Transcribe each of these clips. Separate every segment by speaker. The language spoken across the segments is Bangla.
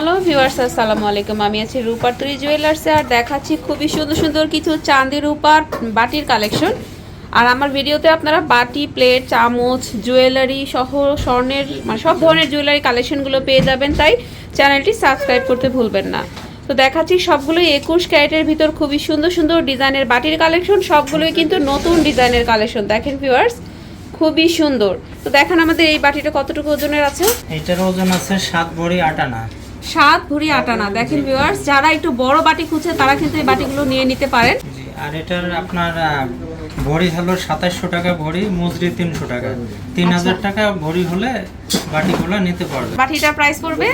Speaker 1: হ্যালো ভিউয়ার্স আসসালামু আলাইকুম। আমি আছি রূপার তুরি জুয়েলার্সে আর দেখাচ্ছি খুবই সুন্দর সুন্দর কিছু চাঁদি রূপার বাটির কালেকশন আর আমার ভিডিওতে আপনারা বাটি প্লেট চামচ জুয়েলারি সহ স্বর্ণের মানে সব ধরনের জুয়েলারি কালেকশনগুলো পেয়ে যাবেন। তাই চ্যানেলটি সাবস্ক্রাইব করতে ভুলবেন না। তো দেখাচ্ছি সবগুলোই একুশ ক্যারেটের ভিতর খুবই সুন্দর সুন্দর ডিজাইনের বাটির কালেকশন সবগুলোই কিন্তু নতুন ডিজাইনের কালেকশন দেখেন ভিউয়ার্স খুবই সুন্দর। তো দেখেন আমাদের এই বাটিটা কতটুকু ওজনের আছে?
Speaker 2: এটার ওজন আছে সাত ভরি আট আনা।
Speaker 1: সাত ভরি আটানা দেখেন ভিউয়ার্স যারা একটু বড় বাটি খুঁজছে তারা কিন্তু এই বাটিগুলো নিয়ে নিতে পারেন।
Speaker 2: আর এটার আপনার ভরি হলো সাতাশশো টাকা ভরি মজুরি তিনশো টাকা। তিন হাজার টাকা ভরি হলে বাটিগুলো নিতে পারবে।
Speaker 1: বাটিটার প্রাইস পড়বে?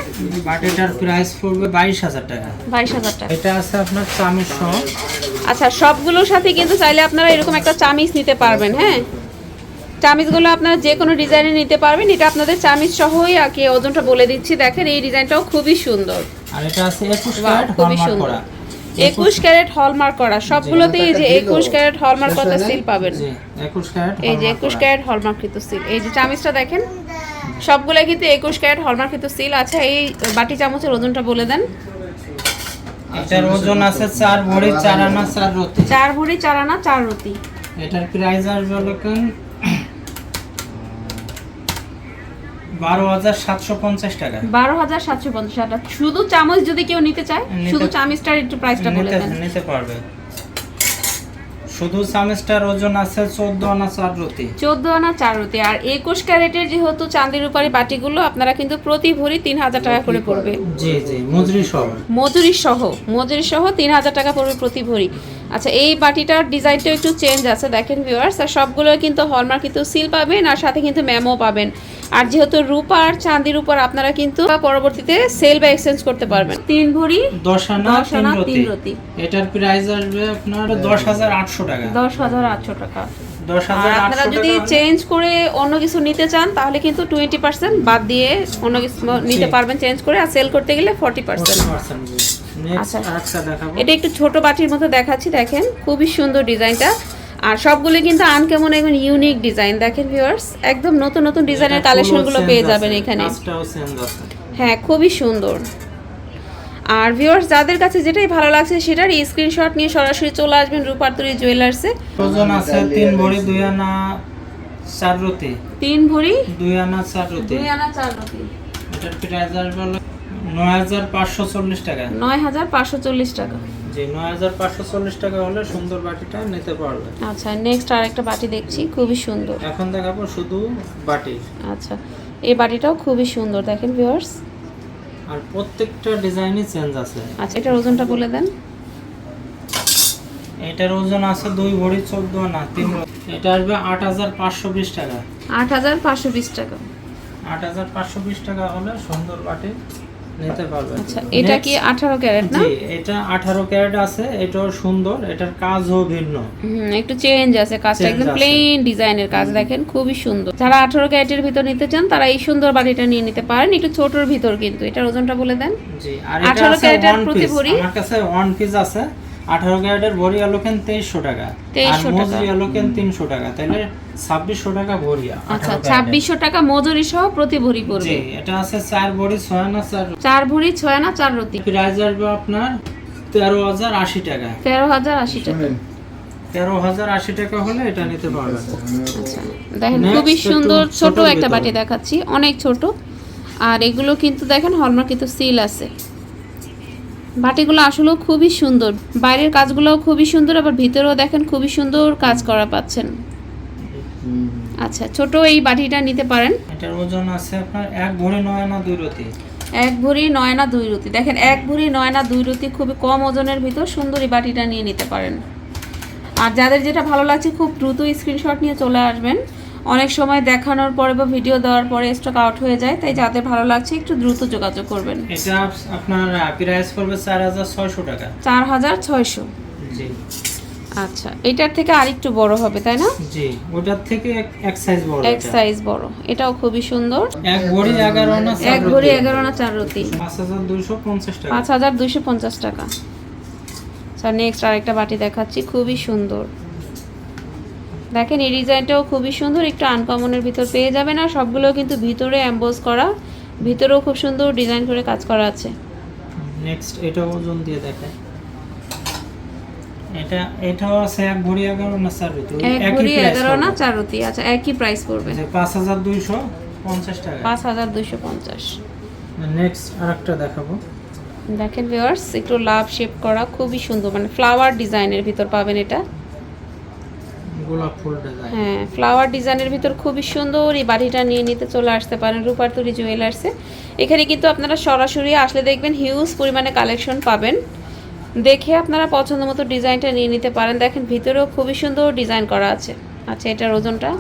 Speaker 2: বাটিটার প্রাইস পড়বে বাইশ হাজার টাকা।
Speaker 1: বাইশ হাজার টাকা।
Speaker 2: এটা আছে আপনার চামিচ সহ
Speaker 1: আচ্ছা সবগুলোর সাথে কিন্তু চাইলে আপনারা এরকম একটা চামিচ নিতে পারবেন হ্যাঁ? চামিচগুলো আপনারা যে কোনো ডিজাইনে নিতে পারবেন। এটা আপনাদের চামিজ সহই আগে ওজনটা বলে দিচ্ছি। দেখেন এই ডিজাইনটাও খুবই সুন্দর।
Speaker 2: আর এটা আছে একুশ
Speaker 1: বাহ,
Speaker 2: ক্যারেট
Speaker 1: খুবই সুন্দর
Speaker 2: করা।
Speaker 1: একুশ ক্যারেট হলমার্ক করা। সবগুলোতেই এই যে একুশ ক্যারেট হলমার্ক করা সিল পাবেন।
Speaker 2: জি একুশ ক্যারেট
Speaker 1: এই যে
Speaker 2: hallmark
Speaker 1: একুশ
Speaker 2: করা।
Speaker 1: ক্যারেট হলমার্কৃত সিল এই যে চামিজটা দেখেন সবগুলো কিন্তু একুশ ক্যারেট হলমার্কৃত সিল আচ্ছা এই বাটি চামচের ওজনটা বলে দেন।
Speaker 2: এটার ওজন আছে চার ভরি চার আনা চার রতি।
Speaker 1: চার ভরি চার আনা চার রতি।
Speaker 2: এটার প্রাইস আসবে লোকেন বারো হাজার সাতশো পঞ্চাশ টাকা।
Speaker 1: বারো হাজার সাতশো পঞ্চাশ টাকা। শুধু চামচ যদি কেউ নিতে চায় শুধু চামচটার একটু প্রাইসটা বলে দেন।
Speaker 2: নিতে পারবে। শুধু চামিচটার ওজন আছে চোদ্দ আনা চার রতি
Speaker 1: চোদ্দ আনা চার রতি আর একুশ ক্যারেটের যেহেতু চাঁদির উপরে বাটিগুলো আপনারা কিন্তু প্রতি ভরি তিন হাজার টাকা করে পড়বে।
Speaker 2: জি জি মজুরি সহ
Speaker 1: মজুরি সহ মজুরি সহ তিন হাজার টাকা পড়বে প্রতি ভরি। আচ্ছা এই বাটিটার ডিজাইনটা একটু চেঞ্জ আছে দেখেন ভিউয়ার্স আর সবগুলো কিন্তু হলমার্ক কিন্তু সিল পাবেন আর সাথে কিন্তু ম্যামো পাবেন। আর যেহেতু রূপা আর চাঁদির উপর আপনারা কিন্তু পরবর্তীতে সেল বা এক্সচেঞ্জ করতে পারবেন। তিন ভরি
Speaker 2: দশ আনা তিন রতি। এটার প্রাইস আসবে আপনার দশ হাজার আটশো টাকা।
Speaker 1: দশ হাজার আটশো টাকা। আর আপনারা যদি চেঞ্জ করে অন্য কিছু নিতে চান তাহলে কিন্তু টোয়েন্টি পার্সেন্ট বাদ দিয়ে অন্য কিছু নিতে পারবেন চেঞ্জ করে আর সেল করতে গেলে ফর্টি পার্সেন্ট এটা একটু ছোট বাটির মতো দেখাচ্ছি দেখেন। খুবই সুন্দর ডিজাইনটা। আর সবগুলো কিন্তু আনকেমন এবং ইউনিক ডিজাইন দেখেন ভিউয়ার্স একদম নতুন নতুন ডিজাইনের কালেকশনগুলো পেয়ে যাবেন এখানে। হ্যাঁ খুবই সুন্দর। আর ভিউয়ার্স যাদের কাছে যেটাই ভালো লাগছে সেটার স্ক্রিনশট নিয়ে সরাসরি চলে আসবেন রূপার্তরি জুয়েলার্সে
Speaker 2: ওজন আছে তিন ভরি দুই আনা চার রতি
Speaker 1: তিন ভরি
Speaker 2: দুই আনা চার রতি
Speaker 1: দুই আনা চার রতি
Speaker 2: এটার প্রাইস আসবে হলো নয় হাজার পাঁচশো চল্লিশ টাকা।
Speaker 1: নয় হাজার পাঁচশো চল্লিশ টাকা।
Speaker 2: জি নয় হাজার পাঁচশো চল্লিশ টাকা হলে সুন্দর বাটিটা নিতে পারবে।
Speaker 1: আচ্ছা নেক্সট আরেকটা বাটি দেখছি খুবই সুন্দর।
Speaker 2: এখন দেখাবো শুধু বাটি।
Speaker 1: আচ্ছা এই বাটিটাও খুবই সুন্দর দেখেন ভিউয়ার্স
Speaker 2: আর প্রত্যেকটা ডিজাইনই চেঞ্জ আছে।
Speaker 1: আচ্ছা এটার ওজনটা বলে দেন।
Speaker 2: এটার ওজন আছে দুই ভরি চোদ্দ না তিন এটা আসবে আট হাজার পাঁচশো বিশ টাকা।
Speaker 1: আট হাজার পাঁচশো বিশ টাকা।
Speaker 2: আট হাজার পাঁচশো বিশ টাকা হলে সুন্দর বাটি। নিতে পারবেন।
Speaker 1: আচ্ছা এটা কি আঠারো ক্যারেট না?
Speaker 2: জি এটা আঠারো ক্যারেট আছে এটাও সুন্দর এটার কাজও ভিন্ন।
Speaker 1: হুম একটু চেঞ্জ আছে কাজটা একদম প্লেন ডিজাইনের কাজ দেখেন খুবই সুন্দর। যারা আঠারো ক্যারেটের ভিতর নিতে চান তারা এই সুন্দর বাটিটা নিয়ে নিতে পারেন একটু ছোটর ভিতর কিন্তু। এটার ওজনটা বলে দেন।
Speaker 2: জি আর এটা
Speaker 1: 18 ক্যারেটের প্রতি ভরি?
Speaker 2: আমার কাছে ওয়ান পিস আছে। আঠারো ক্যারেটের ভরি আলোকেন তেইশশো টাকা। আর
Speaker 1: 2300 টাকা।
Speaker 2: মজুরি আলোকেন তিনশো টাকা। তাহলে ছাব্বিশশো টাকা ভরি
Speaker 1: আচ্ছা ছাব্বিশশো টাকা মজুরি সহ প্রতি ভরি
Speaker 2: জি
Speaker 1: পড়বে
Speaker 2: এটা আছে চার ভরি ছয় না চার
Speaker 1: চার ভরি ছয় না চার রতি
Speaker 2: প্রাইস আসবে আপনার তেরো হাজার আশি টাকা।
Speaker 1: তেরো হাজার আশি টাকা।
Speaker 2: তেরো হাজার আশি টাকা হলে এটা নিতে পারবেন।
Speaker 1: আচ্ছা দেখেন খুবই সুন্দর ছোট একটা বাটি দেখাচ্ছি অনেক ছোট। আর এগুলো কিন্তু দেখেন হলমার্ক কিন্তু সিল আছে। বাটিগুলো আসলেও খুবই সুন্দর। বাইরের কাজগুলোও খুবই সুন্দর আবার ভিতরেও দেখেন খুবই সুন্দর কাজ করা পাচ্ছেন। আচ্ছা ছোট এই বাটিটা নিতে পারেন।
Speaker 2: এটার ওজন আছে আপনার এক ভরি নয় না দুই রতি?
Speaker 1: এক ভরি নয় না দুই রুটি দেখেন এক ভরি নয় না দুই রুটি খুবই কম ওজনের ভিতর সুন্দর এই বাটিটা নিয়ে নিতে পারেন। আর যাদের যেটা ভালো লাগছে খুব দ্রুত স্ক্রিনশট নিয়ে চলে আসবেন। অনেক সময় দেখানোর পরে বা ভিডিও দেওয়ার পরে স্টক আউট হয়ে যায় তাই যাদের ভালো লাগছে একটু দ্রুত যোগাযোগ করবেন।
Speaker 2: এটা আপনার প্রাইস পড়বে চার হাজার ছয়শো টাকা।
Speaker 1: চার হাজার ছয়শো।
Speaker 2: জি।
Speaker 1: আচ্ছা এটার থেকে আরেকটু বড় হবে তাই না?
Speaker 2: জি ওটার থেকে এক- সাইজ বড়
Speaker 1: এক সাইজ বড় এটাও খুবই সুন্দর।
Speaker 2: এক ভরি এগারো না
Speaker 1: এক ভরি এগারো না চার রতি।
Speaker 2: পাঁচ হাজার দুইশো পঞ্চাশ টাকা।
Speaker 1: পাঁচ হাজার দুইশো পঞ্চাশ টাকা। আচ্ছা নেক্সট আরেকটা বাটি দেখাচ্ছি খুবই সুন্দর। দেখেন এই ডিজাইনটাও খুবই সুন্দর একটু আনকমনের ভিতর পেয়ে যাবেন আর সবগুলো কিন্তু ভিতরে অ্যাম্বোজ করা ভিতরেও খুব সুন্দর ডিজাইন করে কাজ করা আছে।
Speaker 2: নেক্সট এটা ওজন দিয়ে দেখায় এটা এটাও আছে এক ভরি এগারো না চার রুটি?
Speaker 1: এক ভরি
Speaker 2: price
Speaker 1: এগারো না
Speaker 2: পড়বে।
Speaker 1: চার রুটি আচ্ছা একই প্রাইস পড়বে।
Speaker 2: যে পাঁচ হাজার দুইশো পঞ্চাশ টাকা।
Speaker 1: পাঁচ হাজার দুইশো পঞ্চাশ।
Speaker 2: নেক্সট আরেকটা দেখাবো।
Speaker 1: দেখেন ভিউয়ার্স একটু লাভ শেপ করা খুবই সুন্দর মানে ফ্লাওয়ার ডিজাইনের ভিতর পাবেন এটা। হ্যাঁ ফ্লাওয়ার ডিজাইনের ভিতর খুবই সুন্দর এই বাড়িটা নিয়ে নিতে চলে আসতে পারেন রূপার তৈরি জুয়েলার্সে এখানে কিন্তু আপনারা সরাসরি আসলে দেখবেন হিউজ পরিমাণে কালেকশন পাবেন। দেখে আপনারা পছন্দ মতো ডিজাইনটা নিয়ে নিতে পারেন। দেখেন ভিতরেও খুবই সুন্দর ডিজাইন করা আছে। আচ্ছা এটার ওজনটা?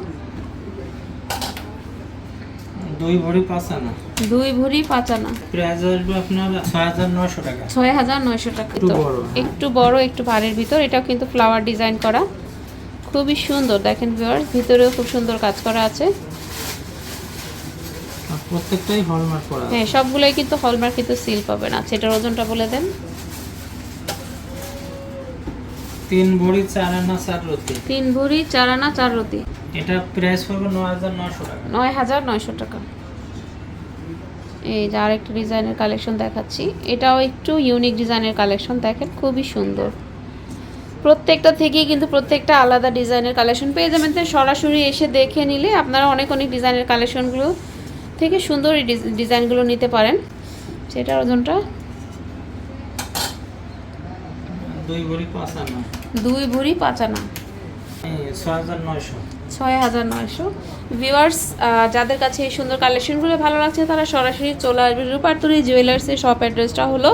Speaker 2: দুই ভরি পাঁচ আনা।
Speaker 1: দুই ভরি পাঁচ আনা।
Speaker 2: প্রাইস আসবে আপনার ছয় হাজার নশো টাকা।
Speaker 1: ছয় হাজার নয়শো টাকা।
Speaker 2: একটু বড়, হ্যাঁ।
Speaker 1: একটু বড় একটু ভারের ভিতর। এটাও কিন্তু ফ্লাওয়ার ডিজাইন করা। খুবই সুন্দর। দেখেন ভিউয়ার্স ভিতরেও খুব সুন্দর কাজ করা আছে।
Speaker 2: প্রত্যেকটাই হলমার্ক করা
Speaker 1: হ্যাঁ সবগুলোই কিন্তু হলমার্ক কিন্তু সিল পাবেন। আচ্ছা এটার ওজনটা বলে দেন।
Speaker 2: তিন ভরি চার আনা চার রুটি
Speaker 1: তিন ভরি চার আনা চার রতি।
Speaker 2: এটা প্রাইস পড়বে নয় হাজার নশো টাকা।
Speaker 1: নয় হাজার নয়শো টাকা। এই যে আরেকটা ডিজাইনের কালেকশন দেখাচ্ছি। এটাও একটু ইউনিক ডিজাইনের কালেকশন দেখেন খুবই সুন্দর। প্রত্যেকটা থেকেই কিন্তু প্রত্যেকটা আলাদা ডিজাইনের কালেকশন পেয়ে যাবেন। তো সরাসরি এসে দেখে নিলে আপনারা অনেক অনেক ডিজাইনের কালেকশনগুলো থেকে সুন্দর ডিজাইনগুলো নিতে পারেন। সেটার ওজনটা?
Speaker 2: দুই ভরি পাঁচ আনা।
Speaker 1: দুই ভরি পাঁচ আনা।
Speaker 2: এই ছয় হাজার নয়শো।
Speaker 1: ছয় হাজার নয়শো। ভিউয়ার্স যাদের কাছে এই সুন্দর কালেকশনগুলো ভালো লাগছে তারা সরাসরি চলে আসবে রূপারতুরি জুয়েলার্সের শপ অ্যাড্রেসটা হলো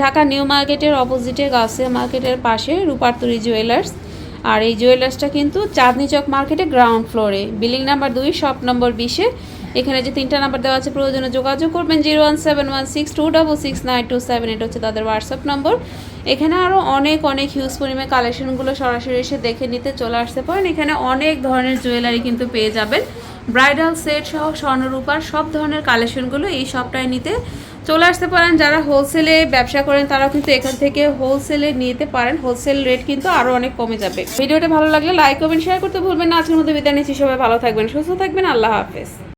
Speaker 1: ঢাকা নিউ মার্কেটের অপোজিটে গাছে মার্কেটের পাশে রূপারতুরি জুয়েলার্স। আর এই জুয়েলার্সটা কিন্তু চাঁদনি চক মার্কেটে গ্রাউন্ড ফ্লোরে। বিল্ডিং নাম্বার দুই, শপ নম্বর বিশে। এখানে যে তিনটা নাম্বার দেওয়া আছে, প্রয়োজনে যোগাযোগ করবেন zero one seven one six two double six nine two seven. এটা হচ্ছে তাদের হোয়াটসঅ্যাপ নম্বর। এখানে আরও অনেক অনেক হিউজ পরিমাণে কালেকশনগুলো সরাসরি এসে দেখে নিতে চলে আসতে পারেন। এখানে অনেক ধরনের জুয়েলারি কিন্তু পেয়ে যাবেন। ব্রাইডাল সেট সহ স্বর্ণরূপার সব ধরনের কালেকশনগুলো এই শপটায় নিতে চলে আসতে পারেন, যারা হোলসেলে ব্যবসা করেন, তারাও কিন্তু এখান থেকে হোলসেলে নিতে পারেন। হোলসেল রেট কিন্তু আরও অনেক কমে যাবে। ভিডিওটা ভালো লাগলে লাইক কমেন্ট শেয়ার করতে ভুলবেন না। আজকের মধ্যে বিদায় নিচ্ছি। সবাই ভালো থাকবেন, সুস্থ থাকবেন। আল্লাহ হাফেজ।